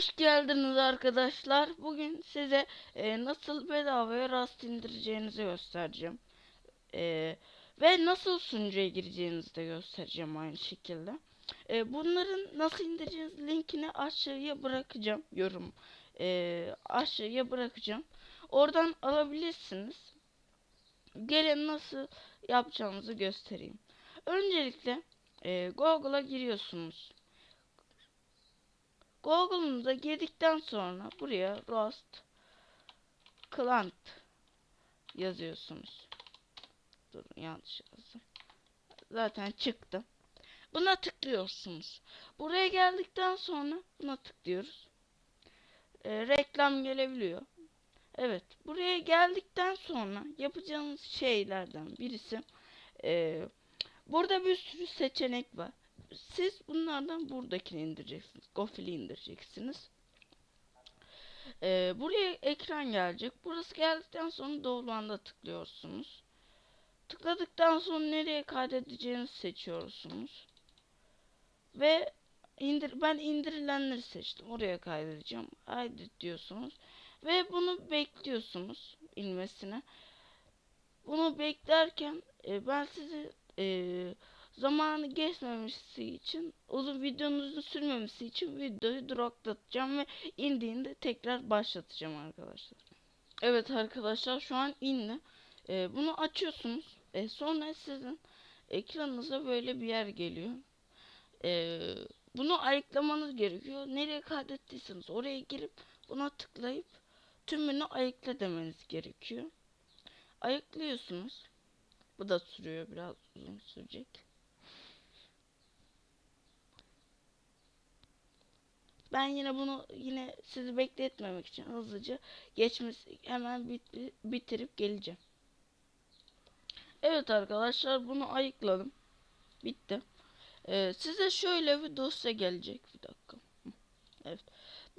Hoş geldiniz arkadaşlar. Bugün size e, nasıl bedavaya Rust indireceğinizi göstereceğim. E, ve nasıl sunucuya gireceğinizi de göstereceğim aynı şekilde. E, bunların nasıl indireceğiniz linkini aşağıya bırakacağım. Yorum e, aşağıya bırakacağım. Oradan alabilirsiniz. Gelin nasıl yapacağınızı göstereyim. Öncelikle e, Google'a giriyorsunuz. Google'unuza girdikten sonra buraya Rust Client yazıyorsunuz. Durun yanlış yazdım. Zaten çıktı. Buna tıklıyorsunuz. Buraya geldikten sonra buna tıklıyoruz. Ee, reklam gelebiliyor. Evet. Buraya geldikten sonra yapacağınız şeylerden birisi e, burada bir sürü seçenek var. Siz bunlardan buradakini indireceksiniz. Gofil'i indireceksiniz. Ee, buraya ekran gelecek. Burası geldikten sonra Download'a tıklıyorsunuz. Tıkladıktan sonra nereye kaydedeceğinizi seçiyorsunuz. Ve indir ben indirilenleri seçtim. Oraya kaydedeceğim. Kaydet diyorsunuz. Ve bunu bekliyorsunuz inmesine. Bunu beklerken e, ben size e, zamanı geçmemesi için uzun videonuzun sürmemesi için videoyu duraklatacağım ve indiğinde tekrar başlatacağım arkadaşlar. Evet arkadaşlar şu an indi. Ee, bunu açıyorsunuz. Ee, sonra sizin ekranınıza böyle bir yer geliyor. Ee, bunu ayıklamanız gerekiyor. Nereye kaydettiyseniz oraya girip buna tıklayıp tümünü ayıkla demeniz gerekiyor. Ayıklıyorsunuz. Bu da sürüyor biraz uzun sürecek. Ben yine bunu yine sizi bekletmemek için hızlıca geçmesi hemen bit, bitirip geleceğim. Evet arkadaşlar bunu ayıkladım. Bitti. Ee, size şöyle bir dosya gelecek. Bir dakika. Evet.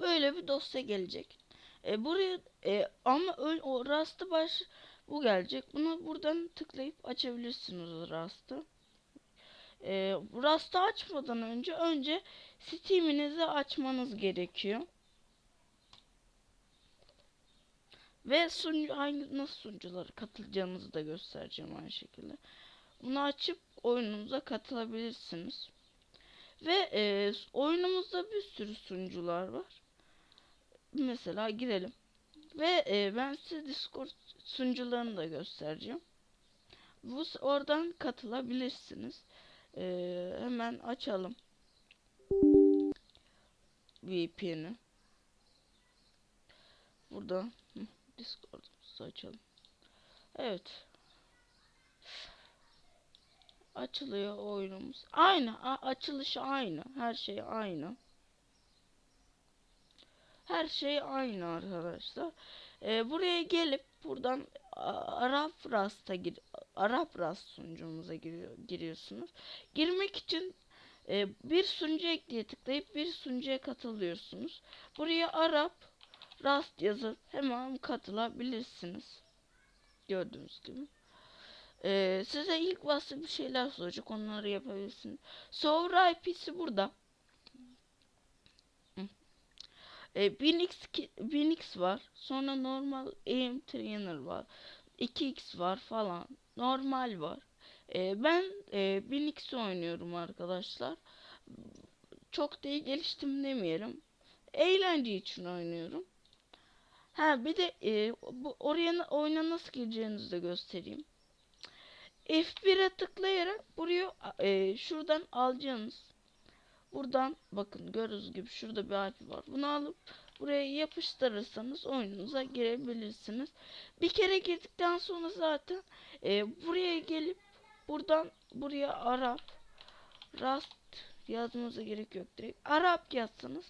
Böyle bir dosya gelecek. Ee, buraya e, ama o rastı baş bu gelecek. Bunu buradan tıklayıp açabilirsiniz rastı. E, Rust'ı açmadan önce önce Steam'inizi açmanız gerekiyor. Ve sunucu, hangi nasıl sunuculara katılacağınızı da göstereceğim aynı şekilde. Bunu açıp oyunumuza katılabilirsiniz. Ve e, oyunumuzda bir sürü sunucular var. Mesela girelim. Ve e, ben size Discord sunucularını da göstereceğim. Bu oradan katılabilirsiniz. Ee, hemen açalım. VPN'i. Burada Discord'umuzu açalım. Evet. Açılıyor oyunumuz. Aynı. A açılışı aynı. Her şey aynı. Her şey aynı arkadaşlar. Ee, buraya gelip buradan Arap Rast'a gir Arap Rast sunucumuza giriyor, giriyorsunuz. Girmek için e, bir sunucu ekleye tıklayıp bir sunucuya katılıyorsunuz. Buraya Arap Rast yazıp hemen katılabilirsiniz. Gördüğünüz gibi. Ee, size ilk başta bir şeyler soracak. Onları yapabilirsiniz. Server IP'si burada. E, 1000x, 1000x var. Sonra normal aim trainer var. 2x var falan. Normal var. E, ben e, 1000x oynuyorum arkadaşlar. Çok iyi geliştim demeyelim. Eğlence için oynuyorum. Ha bir de e, bu oraya oyuna nasıl gireceğinizi de göstereyim. F1'e tıklayarak buraya e, şuradan alacaksınız. Buradan bakın gördüğünüz gibi şurada bir harf var. Bunu alıp buraya yapıştırırsanız oyununuza girebilirsiniz. Bir kere girdikten sonra zaten e, buraya gelip buradan buraya Arap Rast yazmanıza gerek yok direkt. Arap yazsanız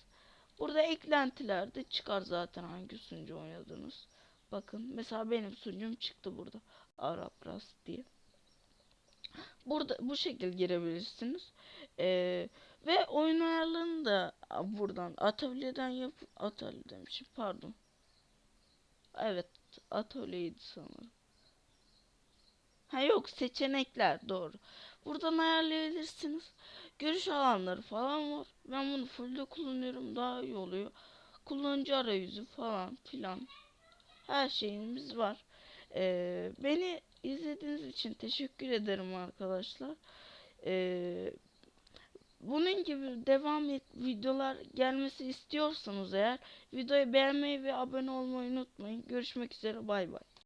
burada eklentilerde çıkar zaten hangi sunucu oynadınız. Bakın mesela benim sunucum çıktı burada. Arap Rast diye. Burada bu şekilde girebilirsiniz. Ee, ve oyun ayarlarını da buradan atölyeden yap atölye demişim pardon. Evet atölyeydi sanırım. Ha yok seçenekler doğru. Buradan ayarlayabilirsiniz. Görüş alanları falan var. Ben bunu fullde kullanıyorum daha iyi oluyor. kullanıcı arayüzü falan filan her şeyimiz var. Ee, beni izlediğiniz için teşekkür ederim arkadaşlar. Ee, bunun gibi devam et videolar gelmesi istiyorsanız eğer videoyu beğenmeyi ve abone olmayı unutmayın. Görüşmek üzere bay bay.